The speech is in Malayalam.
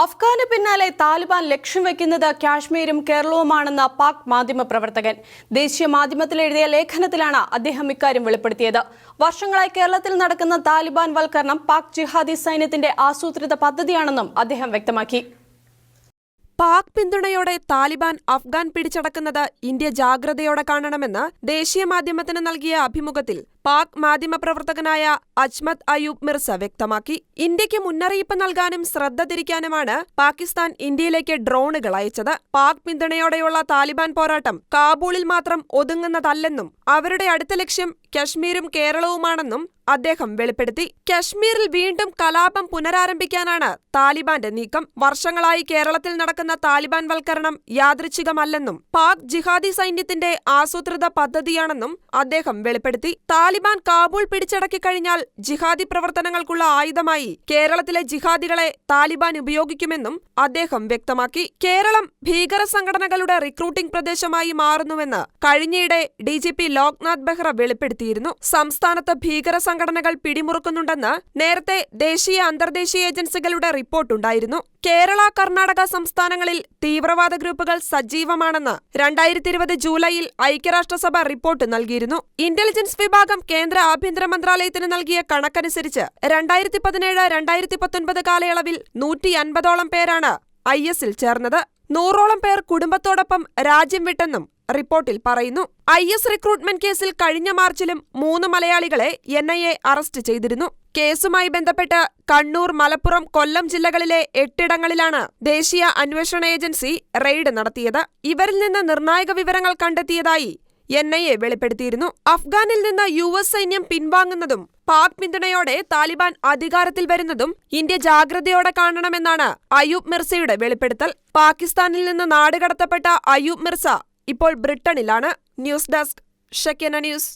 അഫ്ഗാന് പിന്നാലെ താലിബാൻ ലക്ഷ്യം വെക്കുന്നത് കാശ്മീരും കേരളവുമാണെന്ന പാക് മാധ്യമ പ്രവർത്തകൻ. ദേശീയ മാധ്യമത്തിൽ എഴുതിയ ലേഖനത്തിലാണ് അദ്ദേഹം ഇക്കാര്യം വെളിപ്പെടുത്തിയത്. വർഷങ്ങളായി കേരളത്തിൽ നടക്കുന്ന താലിബാൻ വൽക്കരണം പാക് ജിഹാദി സൈന്യത്തിന്റെ ആസൂത്രിത പദ്ധതിയാണെന്നും അദ്ദേഹം വ്യക്തമാക്കി. പാക് പിന്തുണയോടെ താലിബാൻ അഫ്ഗാൻ പിടിച്ചടക്കുന്നത് ഇന്ത്യ ജാഗ്രതയോടെ കാണണമെന്ന് ദേശീയ മാധ്യമത്തിന് നൽകിയ അഭിമുഖത്തിൽ പാക് മാധ്യമപ്രവർത്തകനായ അജ്മത് അയൂബ് മിർസ വ്യക്തമാക്കി. ഇന്ത്യയ്ക്ക് മുന്നറിയിപ്പ് നൽകാനും ശ്രദ്ധ തിരിക്കാനുമാണ് പാകിസ്ഥാൻ ഇന്ത്യയിലേക്ക് ഡ്രോണുകൾ അയച്ചത്. പാക് പിന്തുണയോടെയുള്ള താലിബാൻ പോരാട്ടം കാബൂളിൽ മാത്രം ഒതുങ്ങുന്നതല്ലെന്നും അവരുടെ അടുത്ത ലക്ഷ്യം കശ്മീരും കേരളവുമാണെന്നും അദ്ദേഹം വെളിപ്പെടുത്തി. കശ്മീരിൽ വീണ്ടും കലാപം പുനരാരംഭിക്കാനാണ് താലിബാന്റെ നീക്കം. വർഷങ്ങളായി കേരളത്തിൽ നടക്കുന്ന താലിബാൻ വൽക്കരണം യാദൃച്ഛികമല്ലെന്നും പാക് ജിഹാദി സൈന്യത്തിന്റെ ആസൂത്രിത പദ്ധതിയാണെന്നും അദ്ദേഹം വെളിപ്പെടുത്തി. താലിബാൻ കാബൂൾ പിടിച്ചടക്കി കഴിഞ്ഞാൽ ജിഹാദി പ്രവർത്തനങ്ങൾക്കുള്ള ആയുധമായി കേരളത്തിലെ ജിഹാദികളെ താലിബാൻ ഉപയോഗിക്കുമെന്നും അദ്ദേഹം വ്യക്തമാക്കി. കേരളം ഭീകര സംഘടനകളുടെ റിക്രൂട്ടിംഗ് പ്രദേശമായി മാറുന്നുവെന്ന് കഴിഞ്ഞയിടെ D G P Loknath Behera വെളിപ്പെടുത്തിയിരുന്നു. സംസ്ഥാനത്ത് ഭീകര സംഘടനകൾ പിടിമുറുക്കുന്നുണ്ടെന്ന് നേരത്തെ ദേശീയ അന്തർദേശീയ ഏജൻസികളുടെ റിപ്പോർട്ടുണ്ടായിരുന്നു. കേരള കർണാടക സംസ്ഥാനങ്ങളിൽ തീവ്രവാദ ഗ്രൂപ്പുകൾ സജീവമാണെന്ന് രണ്ടായിരത്തി ഇരുപത് ജൂലൈയിൽ ഐക്യരാഷ്ട്രസഭ റിപ്പോർട്ട് നൽകിയിരുന്നു. ഇന്റലിജൻസ് വിഭാഗം കേന്ദ്ര ആഭ്യന്തര മന്ത്രാലയത്തിന് നൽകിയ കണക്കനുസരിച്ച് രണ്ടായിരത്തി പതിനേഴ് രണ്ടായിരത്തി പത്തൊൻപത് കാലയളവിൽ നൂറ്റി അൻപതോളം പേരാണ് ഐ എസിൽ ചേർന്നത്. നൂറോളം പേർ കുടുംബത്തോടൊപ്പം രാജ്യം വിട്ടെന്നും റിപ്പോർട്ടിൽ പറയുന്നു. ഐ എസ് റിക്രൂട്ട്മെന്റ് കേസിൽ കഴിഞ്ഞ മാർച്ചിലും മൂന്ന് മലയാളികളെ എൻ ഐ എ അറസ്റ്റ് ചെയ്തിരുന്നു. കേസുമായി ബന്ധപ്പെട്ട് കണ്ണൂർ മലപ്പുറം കൊല്ലം ജില്ലകളിലെ എട്ടിടങ്ങളിലാണ് ദേശീയ അന്വേഷണ ഏജൻസി റെയ്ഡ് നടത്തിയത്. ഇവരിൽ നിന്ന് നിർണായക വിവരങ്ങൾ കണ്ടെത്തിയതായി എൻ ഐ എ വെളിപ്പെടുത്തിയിരുന്നു. അഫ്ഗാനിൽ നിന്ന് യു എസ് സൈന്യം പിൻവാങ്ങുന്നതും പാക് പിന്തുണയോടെ താലിബാൻ അധികാരത്തിൽ വരുന്നതും ഇന്ത്യ ജാഗ്രതയോടെ കാണണമെന്നാണ് അയൂബ് മിർസയുടെ വെളിപ്പെടുത്തൽ. പാകിസ്ഥാനിൽ നിന്ന് നാടുകടത്തപ്പെട്ട അയൂബ് മിർസ ഇപ്പോൾ ബ്രിട്ടനിലാണ്. News desk ഷെക്കന news.